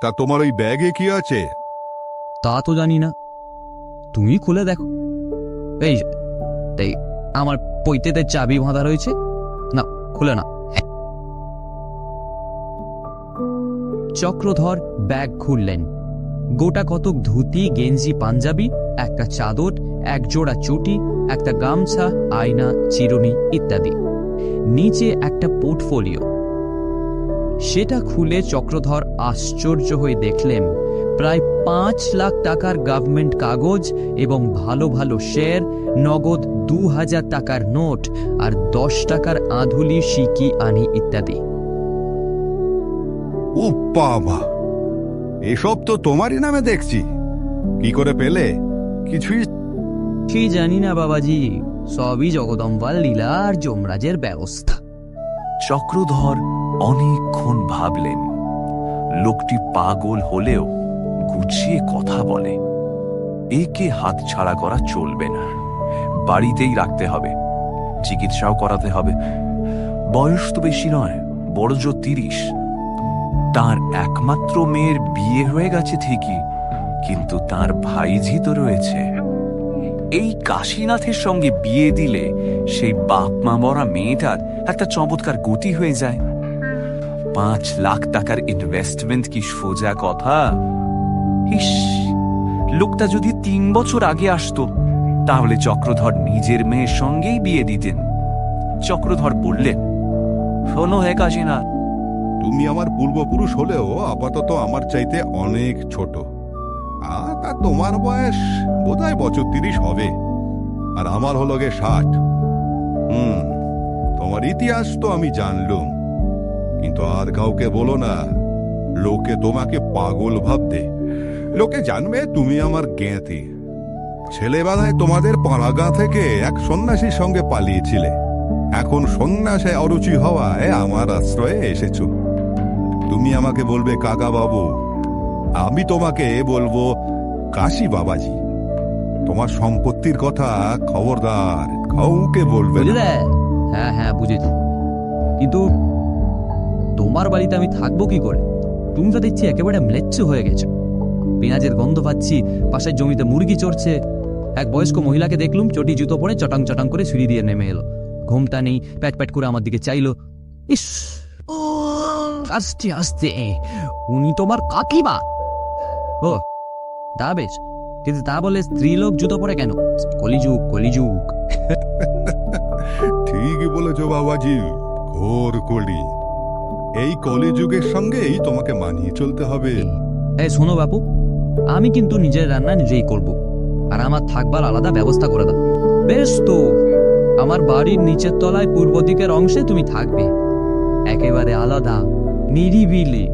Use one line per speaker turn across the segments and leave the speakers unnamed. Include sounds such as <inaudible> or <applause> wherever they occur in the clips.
তা তোমার ওই ব্যাগে কি আছে?
তা তো জানি না। তুমি খুলে দেখো। এই এই, আমার পৈতেতে চাবি বাঁধা রয়েছে। না, খুলে না। চক্রধর ব্যাগ খুললেন। গোটা কতক ধুতি, গেঞ্জি, পাঞ্জাবি, একটা চাদর, এক জোড়া চটি, একটা গামছা, আয়না, চিরুনি ইত্যাদি। নিচে একটা পোর্টফোলিও। সেটা খুলে চক্রধর আশ্চর্য হয়ে দেখলেন প্রায় পাঁচ লাখ টাকার গভর্নমেন্ট কাগজ এবং ভালো ভালো শেয়ার নগদ দু হাজার টাকার নোট আর দশ টাকার আধুলি সিকি আনি ইত্যাদি।
ও বাবা এসব তো তোমারই নামে দেখছি। কি করে পেলে? কিছুই
কি জানি না বাবাজি সবই জগদম্বার লীলা আর যমরাজের ব্যবস্থা।
চক্রধর অনেকক্ষণ ভাবলেন, লোকটি পাগল হলেও গুছিয়ে কথা বলে। একে হাত ছাড়া করা চলবে না। বাড়িতেই রাখতে হবে, চিকিৎসাও করাতে হবে। বয়স তো বেশি নয় বড় জোর তিরিশ। তার একমাত্র মেয়ের বিয়ে হয়ে গেছে ঠিকই, কিন্তু তার ভাইঝি তো রয়েছে। এই কাশীনাথের সঙ্গে বিয়ে দিলে সেই বাপ মা মরা মেয়েটার একটা চমৎকার গতি হয়ে যায়। পাঁচ লাখ টাকার ইনভেস্টমেন্ট কি সোজা কথা? ইস লোকটা যদি তিন বছর আগে আসতো তাহলে চক্রধর নিজের মেয়ের সঙ্গেই বিয়ে দিতেন। চক্রধর বললেন শোনো হে কাশীনাথ
তুমি আমার পূর্বপুরুষ হলেও আপাতত আমার চাইতে অনেক ছোট। আ, তা তোমার বয়স বোধহয় বছর তিরিশ হবে। আর আমার হলো গে ষাট। হুম তোমার ইতিহাস তো আমি জানলুম। কিন্তু আর কাউকে বলো না, লোকে তোমাকে পাগল ভাবতে লোকে জানবে তুমি আমার জ্ঞাতি। ছেলেবেলায় তোমাদের পাড়াগাঁ থেকে এক সন্ন্যাসীর সঙ্গে পালিয়েছিলে। এখন সন্ন্যাসে অরুচি হওয়ায় আমার আশ্রয়ে এসেছ। তুমি আমাকে বলবে, কাকা বাবু, আমি তোমাকে বলব, কাশি বাবাজি, তোমার সম্পত্তির কথা খবরদার কাউকে বলবে
হ্যাঁ হ্যাঁ বুঝেছি। কিন্তু তোমার বাড়িতে আমি থাকব কি করে? তুমি তো দেখছি একেবারে ম্লেচ্ছ হয়ে গেছো। পেঁয়াজের গন্ধ পাচ্ছি, পাশের জমিতে মুরগি চড়ছে। এক বয়স্ক মহিলাকে দেখলুম, চটি জুতো পরে চটাং চটাং করে সিঁড়ি দিয়ে নেমে এলো। ঘুমটা নেই, প্যাট প্যাট করে আমার দিকে চাইলো। ইস, আস্তে আস্তে, উনি তোমার কাকিমা। ও, তা বেশ, কিন্তু তা বলে স্ত্রীলোক জুতো পরে কেন? কলিযুগ কলিযুগ। <laughs>
ঠিকই বলেছ বাবাজি, ঘোর কলি। এই কলিযুগের সঙ্গেই তোমাকে মানিয়ে চলতে হবে।
এই শোনো বাপু, আমি কিন্তু নিজের রান্না নিজেই করব, আর আমার থাকবার আলাদা ব্যবস্থা করে দাও। বেশ তো, আমার বাড়ির নিচের তলায় পূর্ব দিকের অংশে তুমি থাকবে, একেবারে আলাদা, নিরিবিলি।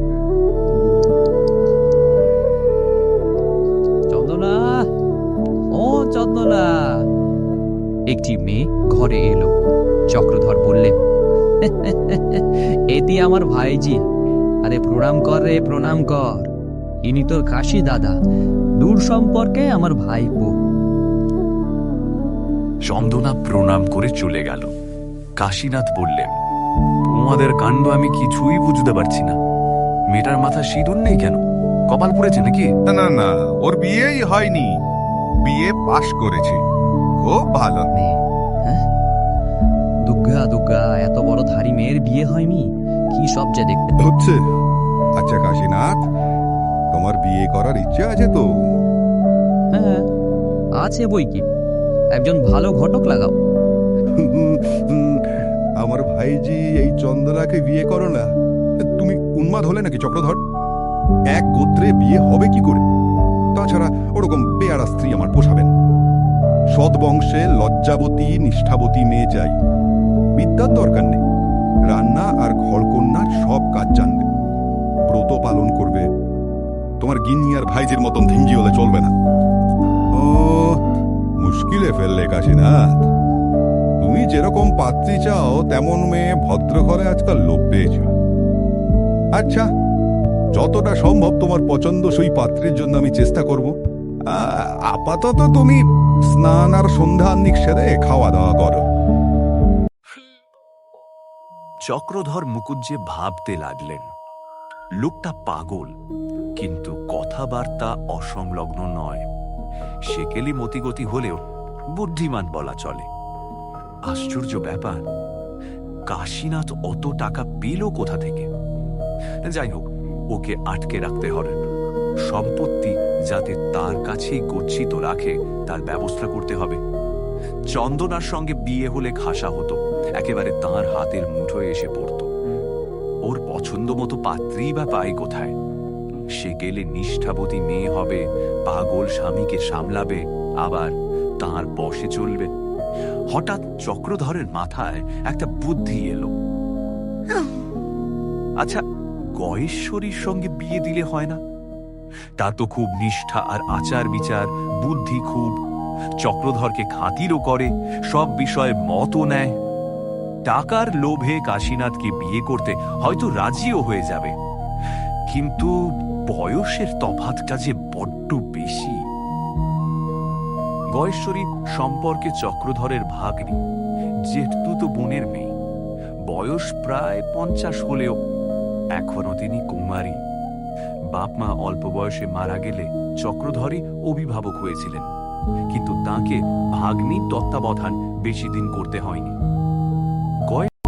চন্দনা একটি মেয়ে ঘরে এলো, চক্রধর বললেন <laughs> এটি আমার ভাইজি। আরে প্রণাম কর রে প্রণাম কর। ইনি তোর কাশি দাদা। দূর সম্পর্কে আমার ভাইপো।
চন্দনা প্রণাম করে চলে গেল। কাশীনাথ বললেন তোমাদের কাণ্ড আমি কিছুই বুঝতে পারছি না। মেয়েটার মাথা সিঁদুর নেই কেন? কপাল পড়েছে নাকি?
না না না ওর বিয়েই হয়নি। বিয়ে পাশ করেছে। খুব ভালো।
হ্যাঁ দুর্গা দুগ্গা এত বড় ধারি মেয়ের বিয়ে হয়নি? কি সব যে দেখতে
হচ্ছে। আচ্ছা কাশীনাথ তোমার বিয়ে করার ইচ্ছে আছে তো?
হ্যাঁ আছে বই কি? একজন ভালো ঘটক লাগাও। <laughs>
আমার ভাইজি এই চন্দ্রাকে বিয়ে করো না। তুমি উন্মাদ হলে নাকি চক্রধর? এক গোত্রে বিয়ে হবে কি করে? তাছাড়া ওরকম বেয়ারা স্ত্রী আমার পোষাবেন সৎ বংশে লজ্জাবতী নিষ্ঠাবতী মেয়ে চাই। বিদ্যার দরকার নেই। রান্না আর ঘরকন্যার সব কাজ জানবে। ব্রত পালন করবে। তোমার গিন্নি আর ভাইজির মতন ধিঙ্গি হলে চলবে না। ও, মুশকিলে ফেললে কাশীনাথ। তুমি যেরকম পাত্রী চাও, তেমন মেয়ে ভদ্র ঘরে আজকাল লোভ পেয়েছ। আচ্ছা যতটা সম্ভব তোমার পছন্দসই পাত্রের জন্য আমি চেষ্টা করব। আপাতত তুমি স্নান আর সন্ধ্যান্নিক সেরে খাওয়া দাওয়া করো।
চক্রধর মুকুজ্জে ভাবতে লাগলেন, লোকটা পাগল, কিন্তু কথাবার্তা অসংলগ্ন নয়। সেকেলি মতিগতি হলেও বুদ্ধিমান বলা চলে। আশ্চর্য ব্যাপার, কাশীনাথ অত টাকা পেল কোথা থেকে? যাই হোক ওকে আটকে রাখতে হবে। সম্পত্তি যাতে তার কাছেই গচ্ছিত রাখে, তার ব্যবস্থা করতে হবে। চন্দনার সঙ্গে বিয়ে হলে খাসা হতো। একেবারে তার হাতের মুঠোয় এসে পড়তো। ওর পছন্দ মতো পাত্রী বা পায় কোথায়? সে গেলে নিষ্ঠাবতী মেয়ে হবে, পাগল স্বামীকে সামলাবে, আবার তার বসে চলবে। হঠাৎ চক্রধরের মাথায় একটা বুদ্ধি এলো। আচ্ছা গয়েশ্বরীর সঙ্গে বিয়ে দিলে হয় না? তা তো খুব নিষ্ঠা আর আচার বিচার বুদ্ধি খুব। চক্রধরকে খাতিরও করে, সব বিষয়ে মতও নেয়। টাকার লোভে কাশীনাথকে বিয়ে করতে হয়তো রাজিও হয়ে যাবে। কিন্তু বয়সের তফাতটা যে বড্ড বেশি। গয়েশ্বরী সম্পর্কে চক্রধরের ভাগ্নি জেঠতু তো বোনের মেয়ে। বয়স প্রায় পঞ্চাশ হলেও এখনও তিনি কুমারী। বাপ মা অল্প বয়সে মারা গেলে চক্রধরই অভিভাবক হয়েছিলেন। কিন্তু তাকে ভাগ্নির তত্ত্বাবধান বেশি দিন করতে হয়নি।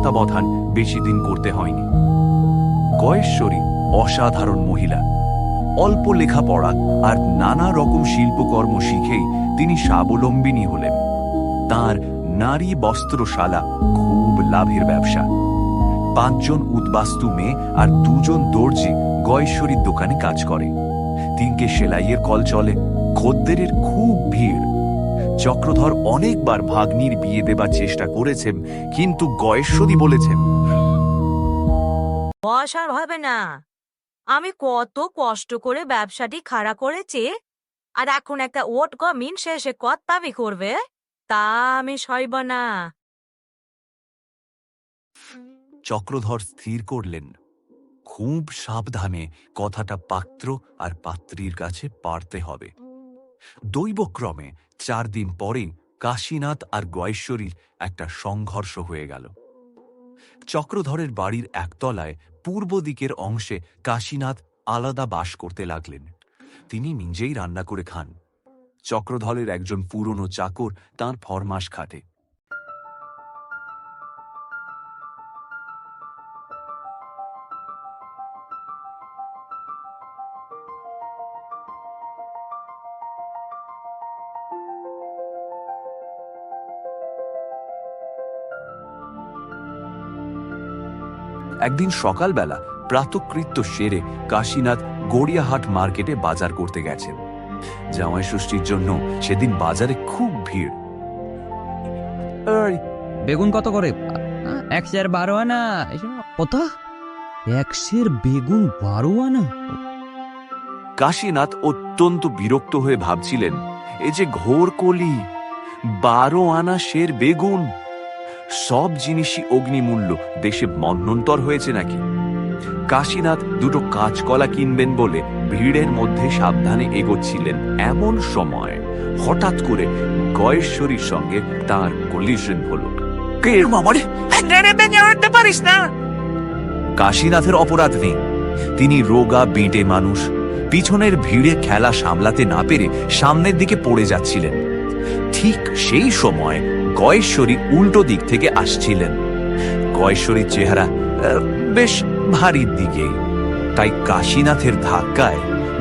তত্ত্বাবধান বেশি দিন করতে হয়নি। গয়েশ্বরী অসাধারণ মহিলা। অল্প লেখাপড়া আর নানা রকম শিল্পকর্ম শিখেই তিনি স্বাবলম্বিনী হলেন। তার নারী বস্ত্রশালা খুব লাভের ব্যবসা। পাঁচজন উদ্বাস্তু মেয়ে আর দুজন দর্জি গয়েশ্বরীর দোকানে কাজ করে। তিনকে সেলাইয়ের কল চলে। খদ্দেরের খুব ভিড়। চক্রধর অনেকবার ভাগ্নির বিয়ে দেবার চেষ্টা করেছেন কিন্তু গয়েশ্বরী বলেছেন
বয়স আর হবে না। আমি কত কষ্ট করে ব্যবসাটি খাড়া করেছি আর এখন একটা ওট গমিন শেষে কত দাবি করবে তা আমি সইব না।
চক্রধর স্থির করলেন। খুব সাবধানে কথাটা পাত্র আর পাত্রীর কাছে পারতে হবে। দৈবক্রমে চার দিন পরেই কাশীনাথ আর গয়েশ্বরীর একটা সংঘর্ষ হয়ে গেল। চক্রধরের বাড়ির একতলায় পূর্ব দিকের অংশে কাশীনাথ আলাদা বাস করতে লাগলেন। তিনি নিজেই রান্না করে খান। চক্রধরের একজন পুরনো চাকর তার ফরমাস খাটে। একদিন সকালবেলা প্রাতকৃত্য সেরে কাশীনাথ গড়িয়াহাট মার্কেটে বাজার করতে গেছেন। জামাই ষষ্ঠীর জন্য সেদিন বাজারে খুব ভিড়।
বেগুন কত করে? একশের বারো আনা। কত? একশের বেগুন বারো আনা।
কাশীনাথ অত্যন্ত বিরক্ত হয়ে ভাবছিলেন এ যে ঘোর কলি বারো আনা শের বেগুন সব জিনিসই অগ্নিমূল্য। দেশে মন্নন্তর হয়েছে নাকি? কাশীনাথ দুটো কাঁচকলা কিনবেন বলে ভিড়ের মধ্যে সাবধানে এগোচ্ছিলেন এমন সময়। হঠাৎ করে গয়েশ্বরীর সঙ্গে তার কলিশন হল। পারিস না। কাশীনাথের অপরাধ নেই। তিনি রোগা বেঁটে মানুষ। পিছনের ভিড়ে খেলা সামলাতে না পেরে সামনের দিকে পড়ে যাচ্ছিলেন। ঠিক সেই সময় গয়েশ্বরী উল্টো দিক থেকে আসছিলেন। গয়েশ্বরীর চেহারা বেশ ভারীর দিকে। তাই কাশীনাথের ধাক্কায়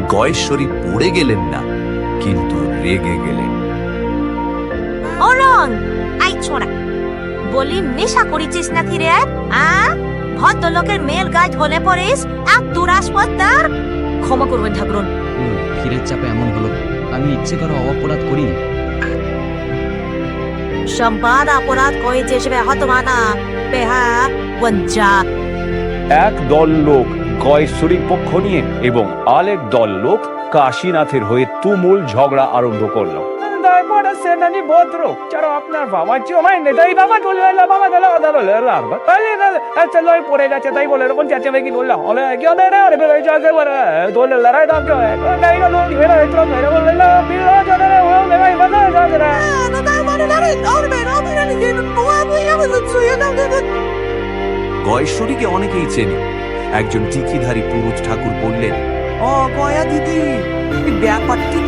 গয়েশ্বরী পড়ে গেলেন না কিন্তু রেগে গেলেন।
অরং আই ছোড়া। বলি নেশা করেছিস নাকি রে আ? ভদ্রলোকের মেল গাছ হলে পড়িস? এক দুরাস পত্তার ক্ষমা করবেন ঠাকুরন।
ভিড়ের চাপে এমন হলো। আমি ইচ্ছে করে অপরাধ করিনি।
সম্পাদ অপরাধ করেছিস সে হতমানা বেহা পঞ্চা
এক দল লোক গয়েশ্বরীর পক্ষ নিয়ে এবং আরেক দল লোক কাশীনাথের হয়ে তুমুল ঝগড়া আরম্ভ করল। সেনানি ভদ্র। আপনার বাবা জমাই তাই বাবা চলে এলো বাবা তাহলে আচ্ছা লয় পড়ে গেছে তাই বলে এরকম চেঁচে মেকি বললাম? হলে কি রে? আরে বেরোয় যাকে বলে দোলে লড়াই দাম তো নাই না লোক বেরো এতো মেরে বললে না বিলো জনে রে ও বাজা যাকে রে।
গয়েশ্বরীকে অনেকেই চেনে। একজন টিকিধারী পুরুষ ঠাকুর বললেন
ও গয়া দিদি ব্যাপারটি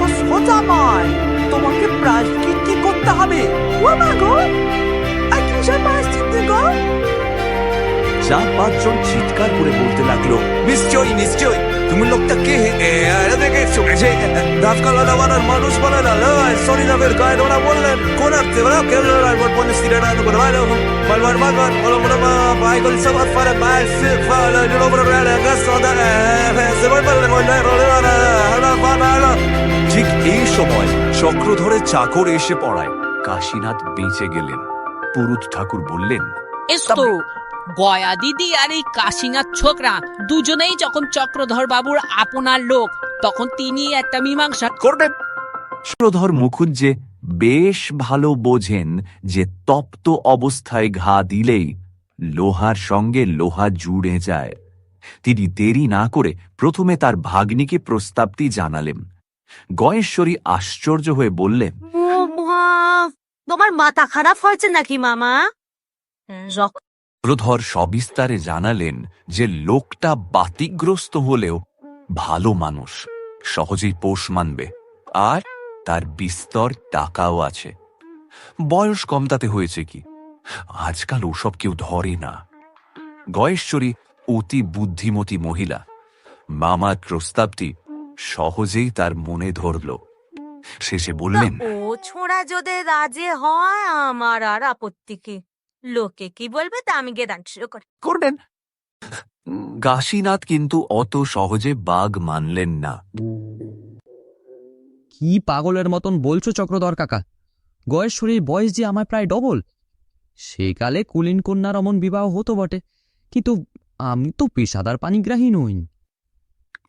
চার পাঁচজন চিৎকার করে বলতে লাগল, নিশ্চয়ই নিশ্চয়ই, তুমি লোকটা কে? দাবানার মানুষ বলে না সরি গায়ে বললেন, কোন আর্থে ওরা কেন রাইবর পনে সিরেনা তো বলে ভালো মালবার মালবার বলো বলো ভাই, গল ফালা জুলো বড় রালা গাসো দা সে বল বল বল রোলে রালা হালা ফালা ঠিক এই সময় চক্র ধরে চাকর এসে পড়ায়। কাশীনাথ বেঁচে গেলেন। পুরুত ঠাকুর বললেন
গয়া দিদি আর এই কাশীনাথ ছোকরা দুজনেই যখন চক্রধর বাবুর আপনার লোক তখন তিনি একটা মীমাংসা।
করবেন। চক্রধর মুখুজ্জে বেশ ভালো বোঝেন যে তপ্ত অবস্থায় ঘা দিলেই লোহার সঙ্গে লোহা জুড়ে যায়। তিনি দেরি না করে প্রথমে তার ভাগ্নিকে প্রস্তাবটি জানালেন। গয়েশ্বরী আশ্চর্য হয়ে বললেন
তোমার মাথা খারাপ হয়েছে নাকি মামা? রক্ত
চক্রধর সবিস্তারে জানালেন যে লোকটা বাতিগ্রস্ত হলেও ভালো মানুষ, সহজেই পোষ মানবে। আর তার বিস্তর টাকাও আছে। বয়স কম তাতে হয়েছে কি? আজকাল ওসব কেউ ধরে না। গয়েশ্বরী অতি বুদ্ধিমতী মহিলা। মামার প্রস্তাবটি সহজেই তার মনে ধরল। শেষে বললেন
ও ছোড়া যদি রাজে হয় আমার আর আপত্তি কি? লোকে কি বলবে তা আমি গেদান শুরু করি।
করবেন। কাশীনাথ কিন্তু অত সহজে বাঘ মানলেন না।
কি পাগলের মতন বলছো চক্রধর কাকা? গয়েশ্বরীর বয়স যে আমার প্রায় ডবল। সেকালে কুলীন কন্যার অমন বিবাহ হতো বটে। কিন্তু আমি তো পেশাদার পানিগ্রাহী নই।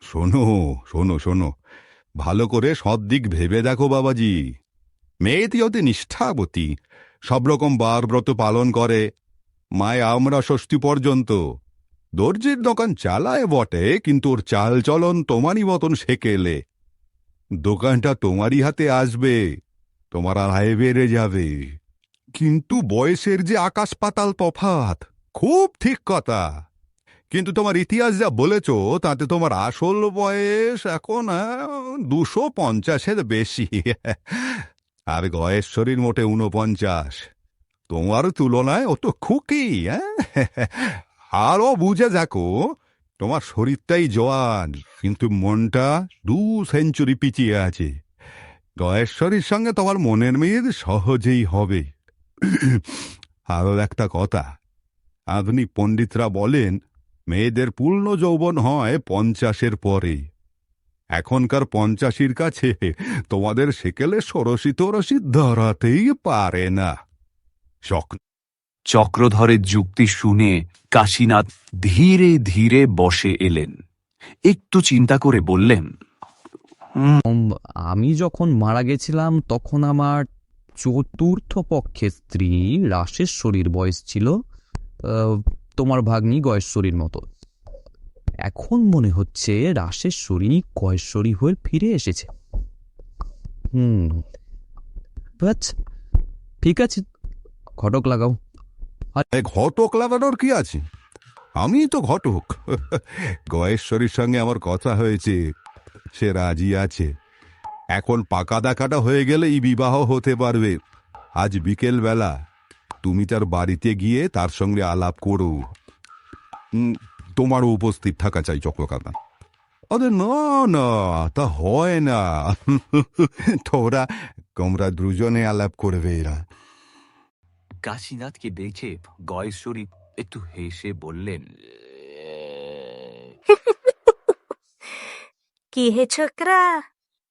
শোনো শোনো শোনো। ভালো করে সব দিক ভেবে দেখো বাবাজি। মেয়েটি অতি নিষ্ঠাবতী। সব রকম বার ব্রত পালন করে। মায় আমরা ষষ্ঠী পর্যন্ত। দর্জির দোকান চালায় বটে, কিন্তু ওর চাল চলন তোমারই মতন সেকেলে। দোকানটা তোমারই হাতে আসবে, তোমার আয় বেড়ে যাবে। কিন্তু বয়সের যে আকাশ পাতাল তফাত, খুব ঠিক কথা। কিন্তু তোমার ইতিহাস যা বলেছ, তাতে তোমার আসল বয়স এখন দুশো পঞ্চাশের বেশি। আর গয়েশ্বরীর মোটে উনপঞ্চাশ তোমার তুলনায় ও তো খুকি হ্যাঁ? আরও বুঝে দেখো, তোমার শরীরটাই জোয়ান, কিন্তু মনটা দু সেঞ্চুরি পিছিয়ে আছে। গয়েশ্বরীর সঙ্গে তোমার মনের মেয়ের সহজেই হবে। আরও একটা কথা, আধুনিক পণ্ডিতরা বলেন, মেয়েদের পূর্ণ যৌবন হয় পঞ্চাশের পরে। এখনকার পঞ্চাশির কাছে তোমাদের সেকেলে সরসি তরসি ধরাতেই পারে না।
চক্রধরের যুক্তি শুনে কাশীনাথ ধীরে ধীরে বসে এলেন। একটু চিন্তা করে বললেন
আমি যখন মারা গেছিলাম তখন আমার চতুর্থ পক্ষের স্ত্রী রাশেশ্বরীর বয়স ছিল তোমার ভাগ্নি গয়েশ্বরীর মতো। এখন মনে হচ্ছে রাশেশ্বরী কয়েশ্বরী হয়ে ফিরে এসেছে। হুম। আচ্ছা ঠিক আছে ঘটক লাগাও।
ঘটক লাগানোর কি আছে? আমি তো ঘটক। গয়েশ্বরীর সঙ্গে আমার কথা হয়েছে সে রাজি আছে। এখন পাকা দেখাটা হয়ে গেলে এই বিবাহ হতে পারবে। আজ বিকেল বেলা তুমি তার বাড়িতে গিয়ে তার সঙ্গে আলাপ করো। উম, তোমারও উপস্থিত থাকা চাই চক্রকাতা আরে না না তা হয় না। তোরা তোমরা দুজনে আলাপ করবে এরা।
কাশীনাথকে দেখে গয়েশ্বরী একটু হেসে বললেন
কি হে ছোকরা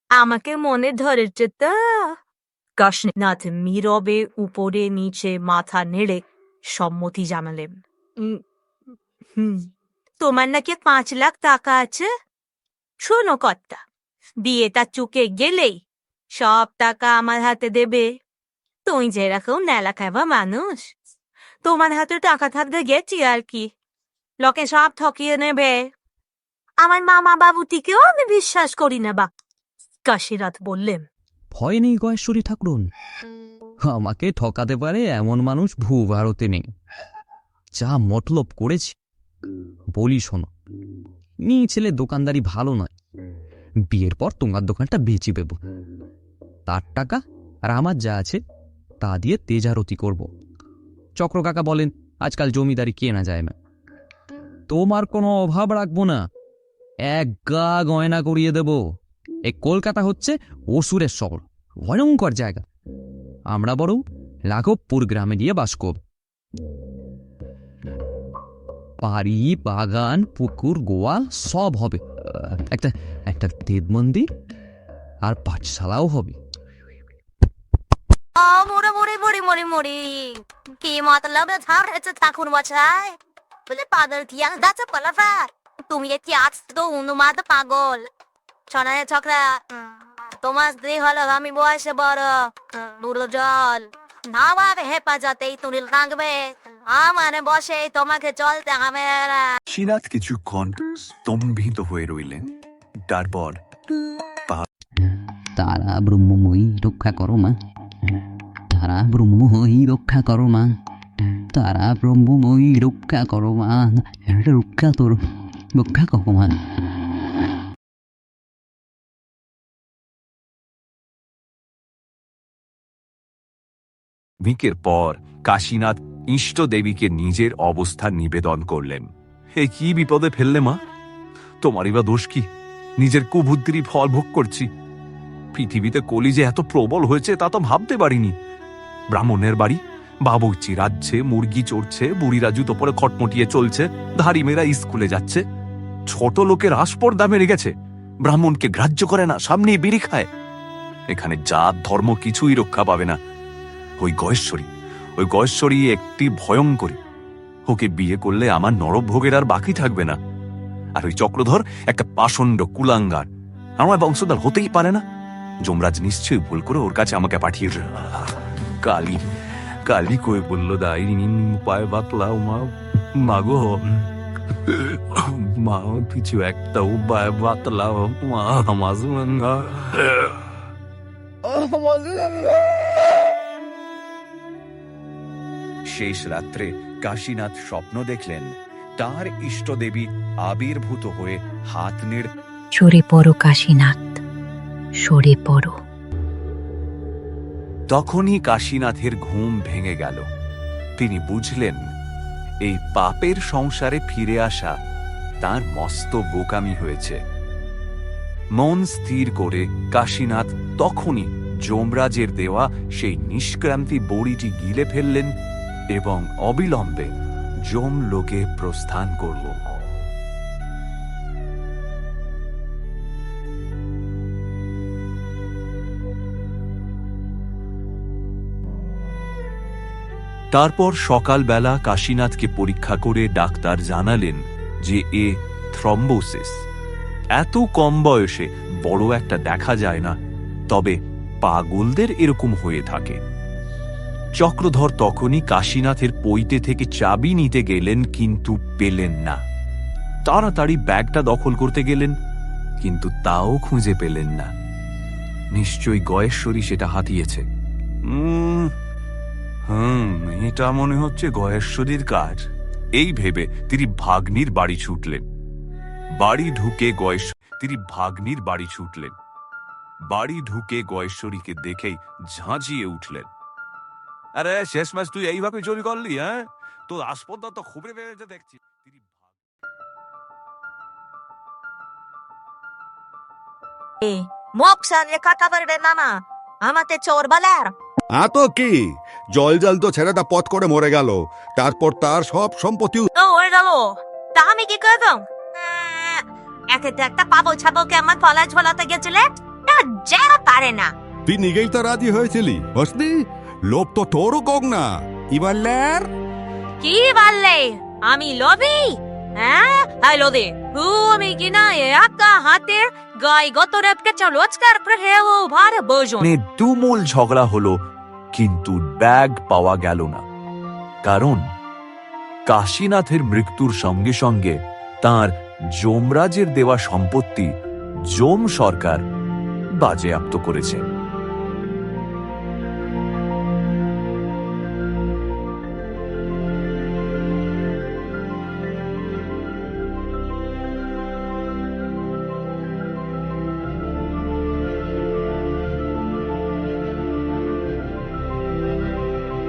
আমাকে মনে ধরেছে তো? কাশীনাথ নীরবে উপরে নিচে মাথা নেড়ে সম্মতি জানালেন। হুম তোমার নাকি পাঁচ লাখ টাকা আছে? শোনো কর্তা, বিয়েটা চুকে গেলেই সব টাকা আমার হাতে দেবে। তুই যেরকম নেলা খাবা মানুষ, তোমার হাতে টাকা থাকতে গেছি আর কি। লোকে সব ঠকিয়ে নেবে। আমার মামা বাবুটিকেও আমি বিশ্বাস করি না বা কাশীনাথ বললেন।
ভয় নেই গয়েশ্বরী ঠাকুরন। আমাকে ঠকাতে পারে এমন মানুষ ভূ ভারতে নেই। যা মতলব করেছি। বলি শোনো ছেলে দোকানদারি ভালো নয়। বিয়ের পর তোমার দোকানটা বেচে দেব। তার টাকা আর আমার যা আছে তা দিয়ে তেজারতি করব। চক্র কাকা বলেন, আজকাল জমিদারি কেনা যায় না। তোমার কোনো অভাব রাখব না। এক গা গয়না করিয়ে দেব। এই কলকাতা হচ্ছে অসুরের শহর। ভয়ঙ্কর জায়গা। আমরা বরং লাঘবপুর গ্রামে গিয়ে বাস করব। বাড়ি বাগান, পুকুর, গোয়াল, সব হবে। একটা একটা দেব মন্দির আর পাঠশালাও হবে।
মুড়ে মুড়ি মুড়ি মুড়ি মুড়ি কি মতলব ধার হচ্ছে ঠাকুর মশাই? বলে পাগল দিয়া দাচ্ছে পলাফা তুমি এটি আজ তো উন্মাদ পাগল? ছনায় ছকরা তোমার স্ত্রী হলো আমি বয়সে বড় বুড়ো জল না ভাবে হেফাজতেই তুমি রাখবে আমার বসে তোমাকে চলতে হবে।
কাশীনাথ কিছুক্ষণ স্তম্ভিত হয়ে রইলেন। তারপর
তারা ব্রহ্মময়ী রক্ষা করো মা। তারা ব্রহ্মময়ী রক্ষা করো মা। তারা ব্রহ্মময়ী রক্ষা করো মা। রক্ষা তোর রক্ষা করো মা।
ভিকের পর কাশীনাথ ইষ্ট দেবীকে নিজের অবস্থা নিবেদন করলেন। হে কি বিপদে ফেললে মা? তোমারই বা দোষ কি? নিজের কুবুদ্ধিরই ফল ভোগ করছি। পৃথিবীতে কলি যে এত প্রবল হয়েছে, তা তো ভাবতে পারিনি। ব্রাহ্মণের বাড়ি বাবুচি রাজছে মুরগি চড়ছে, বুড়িরা জুতো পরে খটমটিয়ে চলছে ধারি মেয়েরা স্কুলে যাচ্ছে। ছোট লোকের আসপর্দা দামে গেছে। ব্রাহ্মণকে গ্রাহ্য করে না, সামনেই বিড়ি খায়। এখানে জাত, ধর্ম কিছুই রক্ষা পাবে না। ওই গয়েশ্বরী ওই গয়েশ্বরী একটি ভয়ঙ্করী। ওকে বিয়ে করলে আমার নরভোগের আর বাকি থাকবে না। আর ওই চক্রধর একটা পাষণ্ড কুলাঙ্গার। আমার বংশধর হতেই পারে না। যমরাজ নিশ্চয়ই ভুল করে ওর কাছে আমাকে পাঠিয়ে কালী কালী কই বলল, দাই উপায় বাতলাও মা, মাগো, মা, কিছু একটা উপায় বাতলাও মা আমার শেষ রাত্রে কাশীনাথ স্বপ্ন দেখলেন তার ইষ্টদেবী আবির্ভূত হয়ে হাত নেড়ে
সরে পড়ো কাশীনাথ সরে পড়ো।
তখনই কাশীনাথের ঘুম ভেঙে গেল। তিনি বুঝলেন এই পাপের সংসারে ফিরে আসা তার মস্ত বোকামি হয়েছে। মন স্থির করে কাশীনাথ তখনই যমরাজের দেওয়া সেই নিষ্ক্রান্তি বড়িটি গিলে ফেললেন এবং অবিলম্বে যম লোকে প্রস্থান করল। তারপর সকালবেলা কাশীনাথকে পরীক্ষা করে ডাক্তার জানালেন যে এ থ্রম্বোসিস। এত কম বয়সে বড় একটা দেখা যায় না, তবে পাগলদের এরকম হয়ে থাকে। চক্রধর তখনই কাশীনাথের পৈতে থেকে চাবি নিতে গেলেন, কিন্তু পেলেন না। তাড়াতাড়ি ব্যাগটা দখল করতে গেলেন, কিন্তু তাও খুঁজে পেলেন না। নিশ্চয়ই গয়েশ্বরী সেটা হাতিয়েছে। হুম, এটা মনে হচ্ছে গয়েশ্বরীর কাজ। এই ভেবে তিনি ভাগ্নির বাড়ি ছুটলেন। বাড়ি ঢুকে গয়েশ, তিনি ভাগ্নির বাড়ি ছুটলেন। বাড়ি ঢুকে গয়েশ্বরীকে দেখেই ঝাঁঝিয়ে উঠলেন। আরে শেষ ম্যাচ তুই এইভাবে চুরি করলি হ্যাঁ? তোর আসপদ্দা তো খুবই বেড়েছে দেখছি।
মুখ সামনে কথা বলবে মামা আমাকে চোর বলার।
আ তো কি? জল জল তো ছেলেটা পথ করে মরে গেল তারপর তার সব সম্পত্তি
হয়ে গেল তা আমি কি করব? একে তো একটা পাবল ছাবলকে আমার পলায় ঝোলাতে গেছিলে তা যেন পারে না।
তুই নিজেই তো রাজি হয়েছিলি বুঝলি লোভ তো তোরও কক না। এবার ল্যার
কি বললে? আমি লোভী? হ্যাঁ? হাই লোদে তুমি কি না একা হাতের গাই গত রেপকে চলোচকার প্রহেও ভার
তুমুল ঝগড়া হলো কিন্তু ব্যাগ পাওয়া গেল না। কারণ কাশীনাথের মৃত্যুর সঙ্গে সঙ্গে তার যমরাজের দেওয়া সম্পত্তি যম সরকার বাজেয়াপ্ত করেছে।